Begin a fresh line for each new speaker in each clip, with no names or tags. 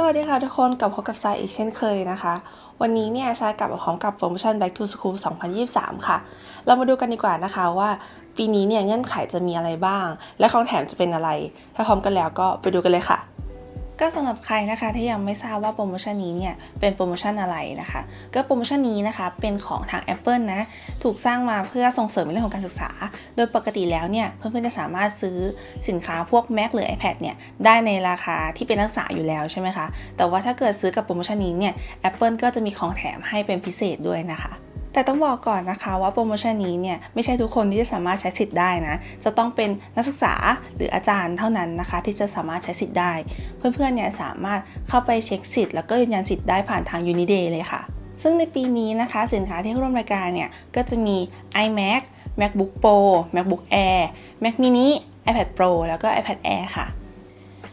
สวัสดีค่ะทุกคนกลับพบกับสายอีกเช่นเคยนะคะ วันนี้เนี่ยสายกลับมาพร้อมกับโปรโมชั่น Back to School 2023 ค่ะ เรามาดูกันดีกว่านะคะว่าปีนี้เนี่ยเงื่อนไขจะมีอะไรบ้าง และของแถมจะเป็นอะไร ถ้าพร้อมกันแล้วก็ไปดูกันเลยค่ะ ก็สำหรับใครนะคะที่ยังไม่ทราบว่าโปรโมชั่นนี้เนี่ยเป็นโปรโมชั่นอะไรนะคะ ก็โปรโมชั่นนี้นะคะเป็นของทาง Apple นะถูกสร้างมาเพื่อส่งเสริมในเรื่องของการศึกษา โดยปกติแล้วเนี่ยเพื่อนๆจะสามารถซื้อสินค้าพวก Mac หรือ iPad เนี่ยได้ในราคาที่เป็นนักศึกษาอยู่แล้วใช่ไหมคะแต่ว่าถ้าเกิดซื้อกับโปรโมชั่นนี้เนี่ย Apple ก็จะมีของแถมให้เป็นพิเศษด้วยนะคะ แต่ต้องบอกก่อนนะคะว่าโปรโมชันนี้เนี่ยไม่ใช่ทุกคนที่จะสามารถใช้สิทธิ์ได้นะ จะต้องเป็นนักศึกษาหรืออาจารย์เท่านั้นนะคะ ที่จะสามารถใช้สิทธิ์ได้ เพื่อนๆเนี่ยสามารถเข้าไปเช็คสิทธิ์แล้วก็ยืนยันสิทธิ์ได้ผ่านทาง Uniday เลยค่ะ ซึ่งในปีนี้นะคะสินค้าที่ร่วมรายการเนี่ยก็จะมี iMac MacBook Pro MacBook Air Mac mini iPad Pro แล้วก็ iPad Air ค่ะ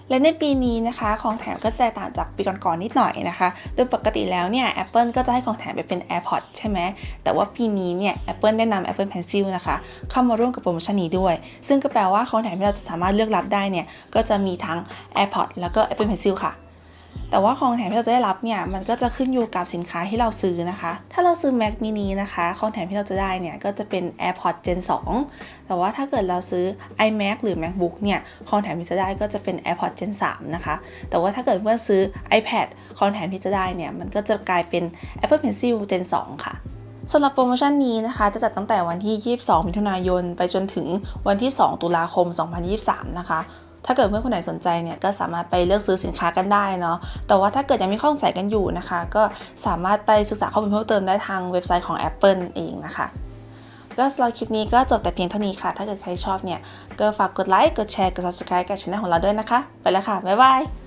และในปีนี้นะคะของแถมก็จะแตกต่างจากปีก่อนๆนิดหน่อยนะคะ โดยปกติแล้วเนี่ย Apple ก็จะให้ของแถมไปเป็น AirPods ใช่ไหม แต่ว่าปีนี้เนี่ย Apple ได้นำ Apple Pencil นะคะ เข้ามาร่วมกับโปรโมชั่นนี้ด้วย ซึ่งก็แปลว่าของแถมที่เราจะสามารถเลือกรับได้เนี่ย ก็จะมีทั้ง AirPods แล้วก็ Apple Pencil ค่ะ แต่ว่าของแถมที่เราจะได้รับเนี่ยมันก็จะขึ้นอยู่กับสินค้าที่เราซื้อนะคะ ถ้าเราซื้อ Mac mini นะคะ ของแถมที่เราจะได้เนี่ยก็จะเป็น AirPods Gen 2 แต่ว่าถ้าเกิดเราซื้อ iMac หรือ MacBook เนี่ย ของแถมที่จะได้ก็จะเป็น AirPods Gen 3 นะคะ แต่ว่าถ้าเกิดเมื่อซื้อ iPad ของแถมที่จะได้เนี่ยมันก็จะกลายเป็น Apple Pencil Gen 2 ค่ะสำหรับโปรโมชั่นนี้นะคะ จะจัดตั้งแต่วันที่ 22 มิถุนายน ไปจนถึงวันที่ 2 ตุลาคม 2023 นะคะ ถ้าเกิดเพื่อนคนไหนสนใจเนี่ยก็สามารถไปเลือกซื้อสินค้ากันได้เนาะ แต่ว่าถ้าเกิดยังมีข้อสงสัยกันอยู่นะคะ ก็สามารถไปศึกษาข้อมูลเพิ่มเติมได้ทางเว็บไซต์ของ Apple เองนะคะก็สำหรับคลิปนี้ก็จบแต่เพียงเท่านี้ค่ะ ถ้าเกิดใครชอบเนี่ย ก็ฝากกดไลค์ กดแชร์ กด subscribe กับช่องของเราด้วยนะคะ ไปแล้วค่ะ บ๊ายบาย